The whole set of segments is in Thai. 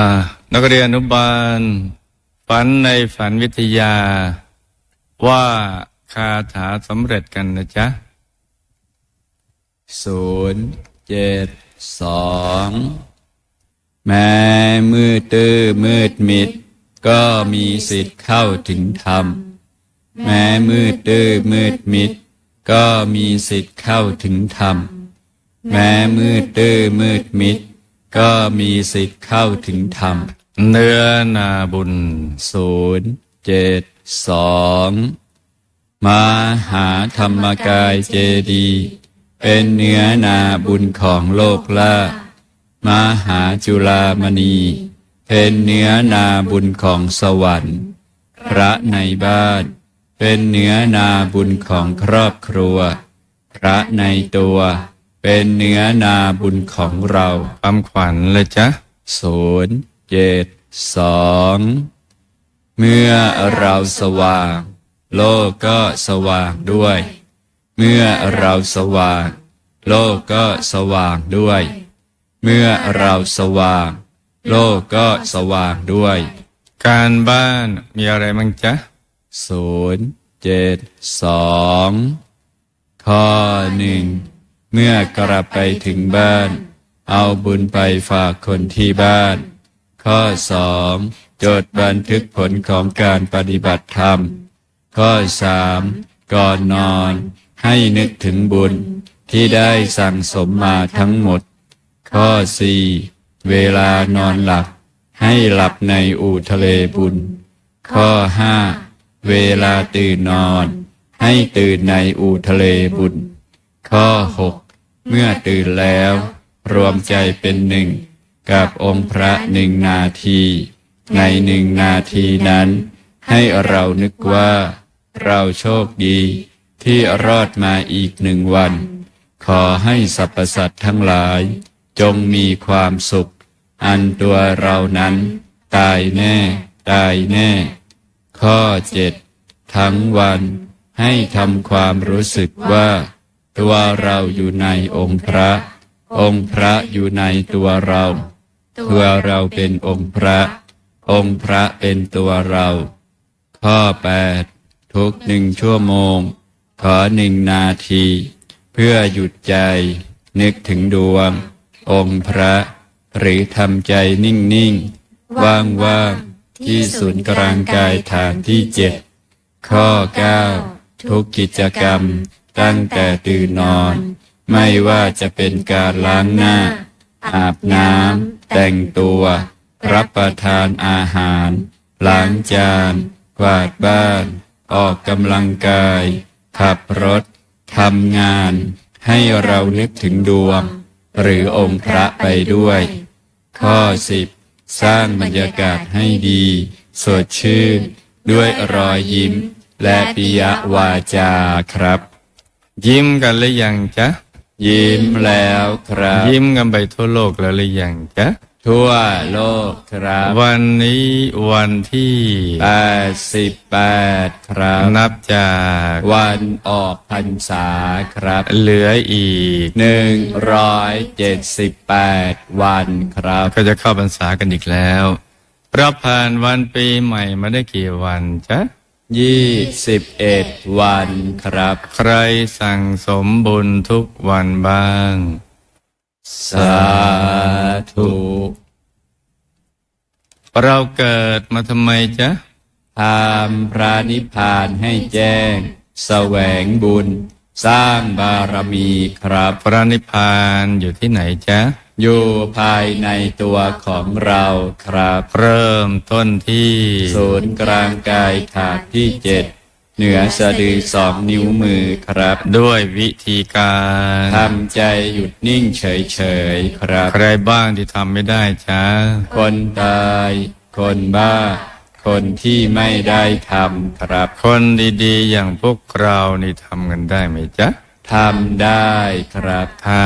านักเรียนอนุบาล ฝันในฝันวิทยา ว่าคาถาสำเร็จกันนะจ๊ะศูนย์เจ็ดสองแม้มืดตื้อมืดมิด ก็มีสิทธิ์เข้าถึงธรรม แม้มืดตื้อมืดมิด ก็มีสิทธิ์เข้าถึงธรรม แม้มืดตื้อมืดมิด ก็มีสิทธิ์เข้าถึงธรรม เนื้อนาบุญศูนย์เจ็ดสองมาหาธรรมกายเจดีย์เป็นเนื้อนาบุญของโลกล่ามาหาจุลามณี เป็นเนื้อนาบุญของสวรรค์ พระในบ้าน เป็นเนื้อนาบุญของครอบครัว พระในตัว เป็นเนื้อนาบุญของเราความขวัญเลยจ๊ะศูนย์เจ็ดสองเมื่อเราสว่าง โลกก็สว่างด้วย เมื่อเราสว่าง โลกก็สว่างด้วย เมื่อเราสว่าง โลกก็สว่างด้วย การบ้านมีอะไรมั้งจ๊ะศูนย์เจ็ดสองข้อหนึ่ง เมื่อกลับไปถึงบ้าน เอาบุญไปฝากคนที่บ้าน ข้อสองจดบันทึกผลของการปฏิบัติธรรม ข้อสามก่อนนอน ให้นึกถึงบุญที่ได้สั่งสมมาทั้งหมด ข้อสี่เวลานอนหลับ ให้หลับในอู่ทะเลบุญ ข้อห้าเวลาตื่นนอน ให้ตื่นในอู่ทะเลบุญ ข้อหก เมื่อตื่นแล้ว รวมใจเป็นหนึ่ง กับองค์พระหนึ่งนาที ในหนึ่งนาทีนั้น ให้เรานึกว่า เราโชคดี ที่รอดมาอีกหนึ่งวัน ขอให้สรรพสัตว์ทั้งหลาย จงมีความสุข อันตัวเรานั้น ตายแน่ ตายแน่ ข้อเจ็ดทั้งวันให้ทำความรู้สึกว่า ตัวเราอยู่ในองค์พระ องค์พระอยู่ในตัวเรา ตัวเราเป็นองค์พระ องค์พระเป็นตัวเรา ข้อแปดทุกหนึ่งชั่วโมง ขอหนึ่งนาที เพื่อหยุดใจ นึกถึงดวง องค์พระ หรือทำใจนิ่ง ๆ ว่าง ๆ ที่ศูนย์กลางกายฐานที่เจ็ดข้อเก้าทุกกิจกรรม ตั้งแต่ตื่นนอน ไม่ว่าจะเป็นการล้างหน้า อาบน้ำแต่งตัว รับประทานอาหาร ล้างจาน กวาดบ้าน ออกกำลังกาย ขับรถทำงาน ให้เรานึกถึงดวง หรือองค์พระไปด้วย ข้อสิบสร้างบรรยากาศให้ดี สดชื่น ด้วยรอยยิ้ม และปิยวาจาครับ ยิ้มกันหรือยังจ๊ะ ยิ้มแล้วครับ ยิ้มกันไปทั่วโลกแล้วหรือยังจ๊ะ ทั่วโลกครับ วันนี้วันที่แปดสิบแปดครับ นับจากวันออกพรรษาครับ เหลืออีกหนึ่งร้อยเจ็ดสิบแปดวันครับ ก็จะเข้าพรรษากันอีกแล้วเราผ่านวันปีใหม่มาได้กี่วันจ๊ะ ยี่สิบเอ็ดวันครับ ใครสั่งสมบุญทุกวันบ้าง สาธุ เราเกิดมาทำไมจ๊ะทำพระนิพพานให้แจ้ง แสวงบุญ สร้างบารมีครับ พระนิพพานอยู่ที่ไหนจ๊ะ อยู่ภายในตัวของเราครับ เริ่มต้นที่ ศูนย์กลางกายฐานที่เจ็ดเหนือสะดือสองนิ้วมือครับ ด้วยวิธีการทำใจหยุดนิ่งเฉยๆครับ ใครบ้างที่ทำไม่ได้จ๊ะคนตาย คนบ้า คนที่ไม่ได้ทำครับ คนดีๆ อย่างพวกเรานี่ทำกันได้ไหมจ๊ะ ทำได้ครับถ้า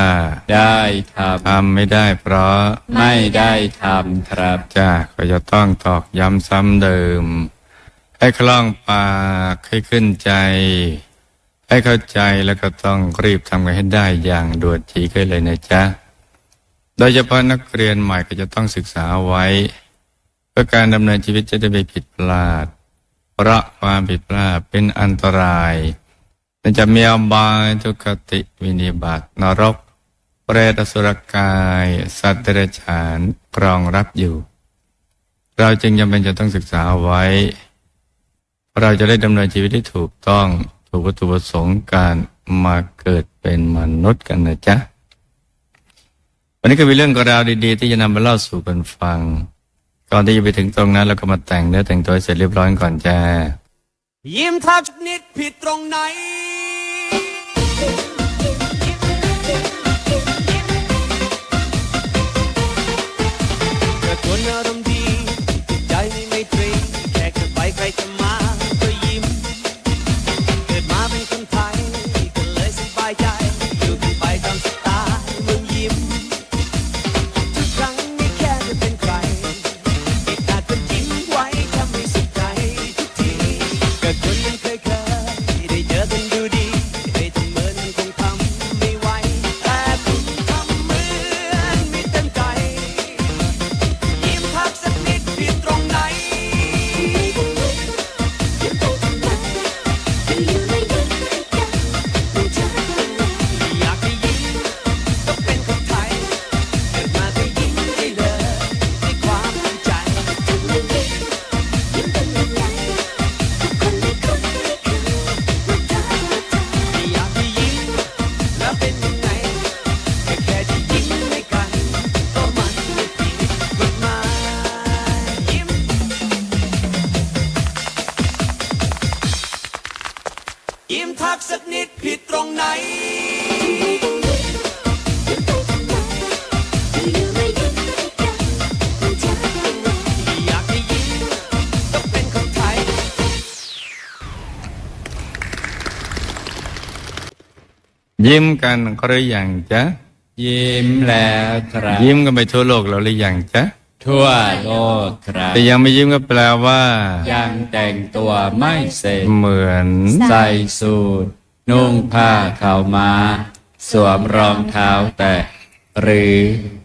ได้ทำทำไม่ได้เพราะไม่ได้ทำครับจ้าก็จะต้องตอกย้ำซ้ำเดิม ให้คล่องปากให้ขึ้นใจ ให้เข้าใจแล้วก็ต้องรีบทำกันให้ได้อย่างด่วนจีกันเลยนะจ๊ะโดยเฉพาะนักเรียนใหม่ก็จะต้องศึกษาไว้เพื่อการดำเนินชีวิตจะได้ไม่ผิดพลาด เพราะความผิดพลาดเป็นอันตราย มันจะมีอบายทุกขติวินิบาตนรก เปรตสุรกาย สัตว์เดรัจฉานกรองรับอยู่ เราจึงจำเป็นจะต้องศึกษาเอาไว้ เราจะได้ดำเนินชีวิตที่ถูกต้องถูกวัตถุประสงค์การมาเกิดเป็นมนุษย์กันนะจ๊ะ วันนี้ก็มีเรื่องกราวดีๆ ที่จะนำมาเล่าสู่กันฟัง ก่อนที่จะไปถึงตรงนั้นเราก็มาแต่งเนื้อแต่งตัวเสร็จเรียบร้อยก่อนจ้า យាមថាជំនិតពីត្រង់ណៃគុណរំទី ยิ้มทักสักนิดผิดตรงไหนอยากให้ยิ้มต้องเป็นคนไทยยิ้มกันก็หรือยังจ๊ะ ยิ้มแล้วครับ ยิ้มกันไปทั่วโลกแล้วหรือยังจ๊ะ ทั่วโลกครับแต่ยังไม่ยิ้มก็แปลว่า ยังแต่งตัวไม่เสร็จเหมือน ใส่สูทนุ่งผ้าขาวม้า สวมรองเท้าแตะหรือ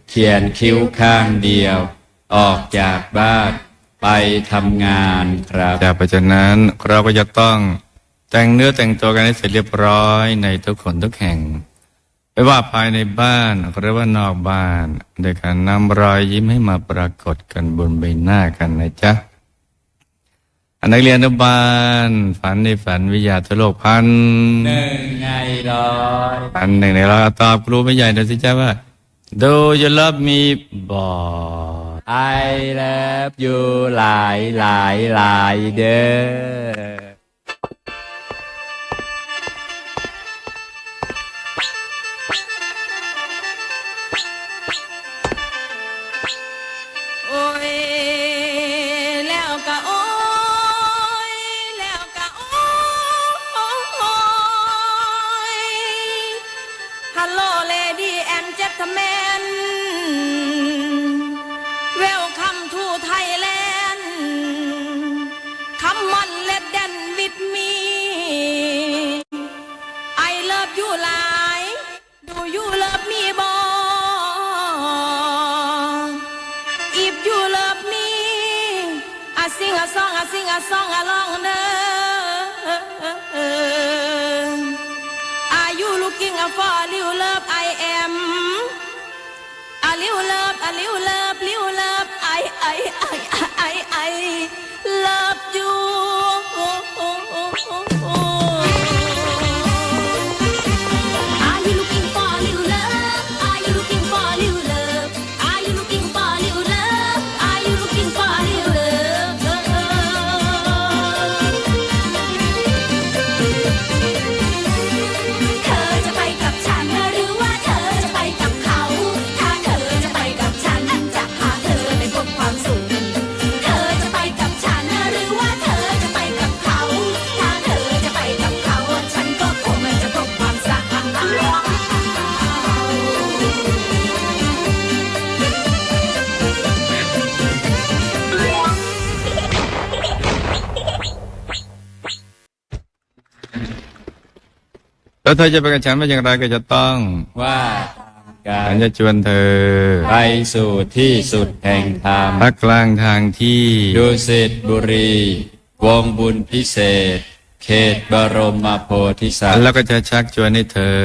เขียนคิ้วข้างเดียว ออกจากบ้านไปทำงานครับ จากไปจากนั้น เราก็จะต้องแต่งเนื้อแต่งตัวกันให้เสร็จเรียบร้อยในทุกคนทุกแห่ง ไม่ว่าภายในบ้านหรือว่านอกบ้านโดยการนำรอยยิ้มให้มาปรากฏกันบนใบหน้ากันนะจ๊ะอันนักเรียนอนุบาลฝันในฝันวิทยาทั่วโลกพันหนึ่งไงร้อยพันหนึ่งในเราตอบครูไม่ใหญ่หน่อยสิจ๊ะว่า Do you love me บอกไอเลิฟยูหลายหลายหลายเด้อ แ looking for a little love I am a little love a little love little love I I I I I love you เธอจะไปกับฉันเป็นอย่างไรก็จะต้องว่ากาฉัรนจะชวนเธอ ไปสู่ที่สุดแห่งธรรมพักกลางทางที่ดุสิตบุรี วงบุญพิเศษ เขตบรมโพธิสัตว์แล้วก็จะชักชวนให้เธอ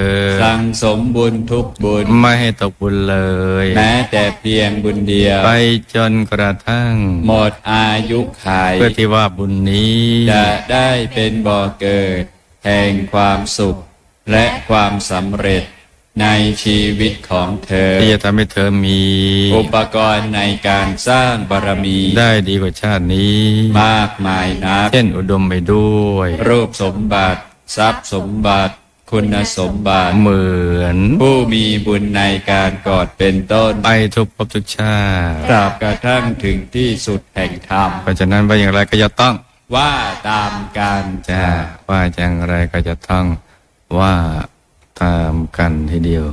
สั่งสมบุญทุกบุญ ไม่ให้ตกบุญเลย แม้แต่เพียงบุญเดียว ไปจนกระทั่ง หมดอายุขัยเพื่อที่ว่าบุญนี้ จะได้เป็นบ่อเกิด แห่งความสุข และความสำเร็จในชีวิตของเธอ ที่จะทำให้เธอมี อุปกรณ์ในการสร้างบารมี ได้ดีกว่าชาตินี้ มากมายนักเช่นอุดมไปด้วย รูปสมบัติ ทรัพย์สมบัติคุณสมบัติเหมือน ผู้มีบุญในการกอดเป็นต้น ไปทุกภพทุกชาติตราบกระทั่งถึงที่สุดแห่งธรรม เพราะฉะนั้นว่าอย่างไรก็จะต้อง ว่าตามการจะว่าอย่างไรก็จะต้อง ว่าตามกันทีเดียว